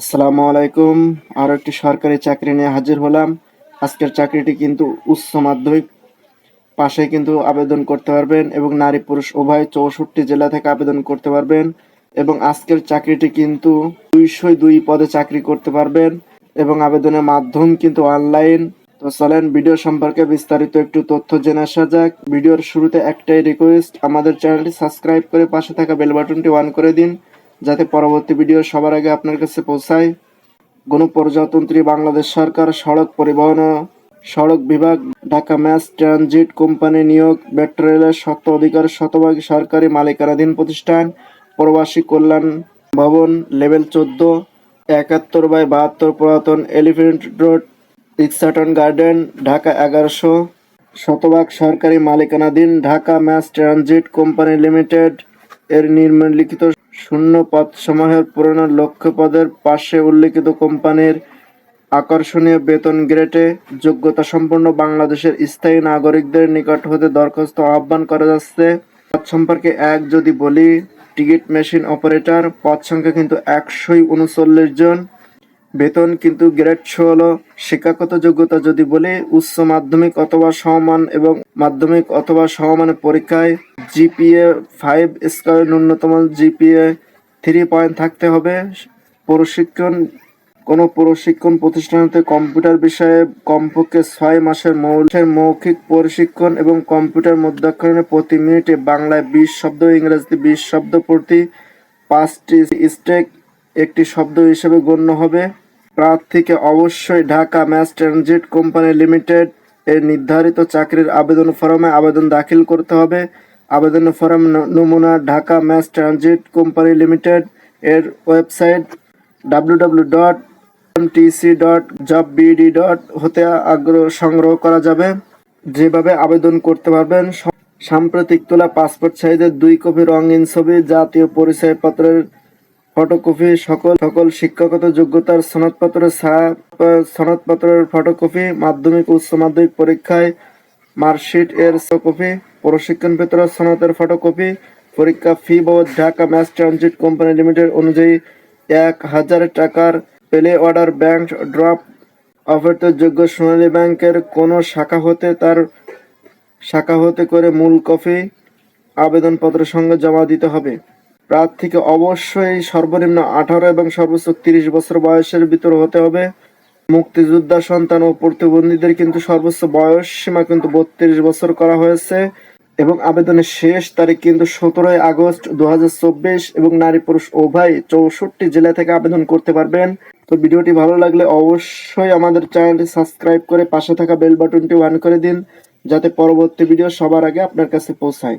আসসালামু আলাইকুম। আরও একটি সরকারি চাকরি নিয়ে হাজির হলাম। আজকের চাকরিটি কিন্তু উচ্চ মাধ্যমিক। পাশে কিন্তু আবেদন করতে পারবেন এবং নারী পুরুষ উভয় চৌষট্টি জেলা থেকে আবেদন করতে পারবেন এবং আজকের চাকরিটি কিন্তু দুইশো দুই পদে চাকরি করতে পারবেন এবং আবেদনের মাধ্যম কিন্তু অনলাইন। তো চলেন ভিডিও সম্পর্কে বিস্তারিত একটু তথ্য জেনে আসা যাক। ভিডিওর শুরুতে একটাই রিকোয়েস্ট আমাদের চ্যানেলটি সাবস্ক্রাইব করে পাশে থাকা বেল বাটনটি অন করে দিন। যাতে পরবর্তী ভিডিও সবার আগে আপনার কাছে পৌঁছায়। গণপ্রজাতন্ত্রী বাংলাদেশ সরকার, সড়ক পরিবহন সড়ক বিভাগ, ঢাকা ম্যাস ট্রানজিট কোম্পানি নিয়োগ, মেট্রো রেলের সত্ত্ব অধিকার শতভাগ সরকারি মালিকানাধীন প্রতিষ্ঠান, প্রবাসী কল্যাণ ভবন, লেভেল চোদ্দ, একাত্তর বাই বাহাত্তর পুরাতন elephant road, Eskaton garden, Dhaka এগারোশো শতভাগ সরকারি মালিকানাধীন Dhaka mass transit company limited এর নিম্নলিখিত শূন্য পদ সমূহের পূরণ লক্ষ্য পদের পাশে উল্লেখিত কোম্পানির আকর্ষণীয় বেতন গ্রেটে যোগ্যতা সম্পন্ন বাংলাদেশের স্থায়ী নাগরিকদের নিকট হতে দরখাস্ত আহ্বান করা যাচ্ছে। পথ সম্পর্কে এক যদি বলি, টিকিট মেশিন অপারেটর পথ সংখ্যা কিন্তু একশোই উনচল্লিশ জন। বেতন কিন্তু গ্রেড ষোলো, শিক্ষাগত যোগ্যতা যদি বলি, উচ্চ মাধ্যমিক অথবা সমমান এবং মাধ্যমিক অথবা সমমানের পরীক্ষায় জিপিএ ফাইভ স্কোয়ার ন্যূনতম জিপিএ থ্রি পয়েন্ট থাকতে হবে। প্রশিক্ষণ, কোনো প্রশিক্ষণ প্রতিষ্ঠানতে কম্পিউটার বিষয়ে কমপক্ষে ছয় মাসের মৌলিক মৌখিক প্রশিক্ষণ এবং কম্পিউটার মধ্যাক্ষরণে প্রতি মিনিটে বাংলায় বিশ শব্দ, ইংরেজিতে বিশ শব্দ প্রতি পাঁচটি স্টেক একটি শব্দ হিসেবে গণ্য হবে। প্রার্থীকে অবশ্যই Dhaka mass transit company limited এর নির্ধারিত চাকরির আবেদন ফর্মে আবেদন দাখিল করতে হবে। আবেদন ফর্ম নমুনা Dhaka mass transit company limited এর website W dot dot job dot হতে আগ্রহ সংগ্রহ করা যাবে। যেভাবে আবেদন করতে পারবেন সাম্প্রতিক তোলা পাসপোর্ট সাইজের দুই কপি রঙিন ছবি, জাতীয় পরিচয়পত্রের ফটোকপি সকল সকল শিক্ষাগত যোগ্যতার সনদপত্রের ছা- সনদপত্রের ফটোকপি, মাধ্যমিক, উচ্চ মাধ্যমিক পরীক্ষায় মার্কশিট এর কপি প্রশিক্ষণ পেত্র সনদের ফটোকপি, পরীক্ষা ফি বাবদ Dhaka mass transit company limited অনুযায়ী এক হাজার টাকার পেলে অর্ডার ব্যাংক ড্রপ অফারতে যোগ্য সোনালী ব্যাংকের কোনো শাখা হতে তার শাখা হতে করে মূল কপি আবেদনপত্রের সঙ্গে জমা দিতে হবে। প্রার্থীকে অবশ্যই সর্বনিম্ন আঠারো এবং সর্বোচ্চ তিরিশ বছর বয়সের ভিতর হতে হবে। মুক্তিযোদ্ধা সন্তান ও প্রতিবন্ধীদের কিন্তু সর্বোচ্চ বয়স সীমা কিন্তু বত্রিশ বছর করা হয়েছে এবং আবেদনের শেষ তারিখ কিন্তু সতেরোই আগস্ট দুহাজার চব্বিশ এবং নারী পুরুষ উভয় চৌষট্টি জেলা থেকে আবেদন করতে পারবেন। তো ভিডিওটি ভালো লাগলে অবশ্যই আমাদের চ্যানেলটি সাবস্ক্রাইব করে পাশে থাকা বেল বাটনটি অন করে দিন, যাতে পরবর্তী ভিডিও সবার আগে আপনার কাছে পৌঁছায়।